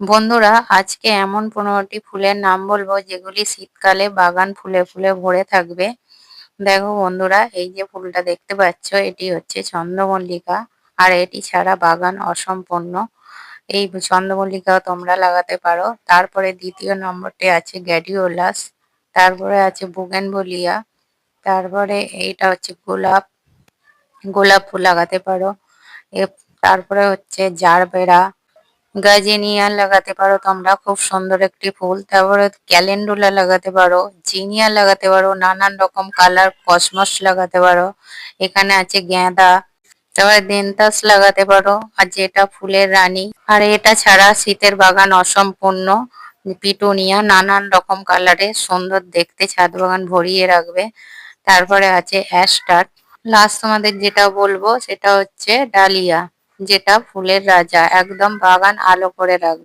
বন্ধুরা, আজকে এমন পনেরোটি ফুলের নাম বলব যেগুলি শীতকালে বাগান ফুলে ফুলে ভরে থাকবে। দেখো বন্ধুরা, এই যে ফুলটা দেখতে পাচ্ছ, এটি হচ্ছে চন্দ্রমল্লিকা, আর এটি ছাড়া বাগান অসম্পূর্ণ। এই চন্দ্রমল্লিকাও তোমরা লাগাতে পারো। তারপরে দ্বিতীয় নম্বরটি আছে গ্যাডিওলাস, তারপরে আছে বুগেনভলিয়া, তারপরে এইটা হচ্ছে গোলাপ গোলাপ ফুল লাগাতে পারো। তারপরে হচ্ছে জারবেরা গাজেনিয়া লাগাতে পারো, তোমরা খুব সুন্দর একটি ফুল। তারপরে ক্যালেন্ডুলা লাগাতে পারো, জিনিয়া লাগাতে পারো, নানান রকম কালার কসমস লাগাতে পারো। এখানে আছে গেঁদা তারপরে দেনতাস লাগাতে পারো, আর যেটা ফুলের রানী। আর এটা ছাড়া শীতের বাগান অসম্পূর্ণ, পিটুনিয়া, নানান রকম কালারের সুন্দর দেখতে, ছাদ বাগান ভরিয়ে রাখবে। তারপরে আছে অ্যাস্টার। লাস্ট তোমাদের যেটা বলব, সেটা হচ্ছে ডালিয়া। যেটা ফুলের রাজা একদম বাগান আলো করে রাখবে।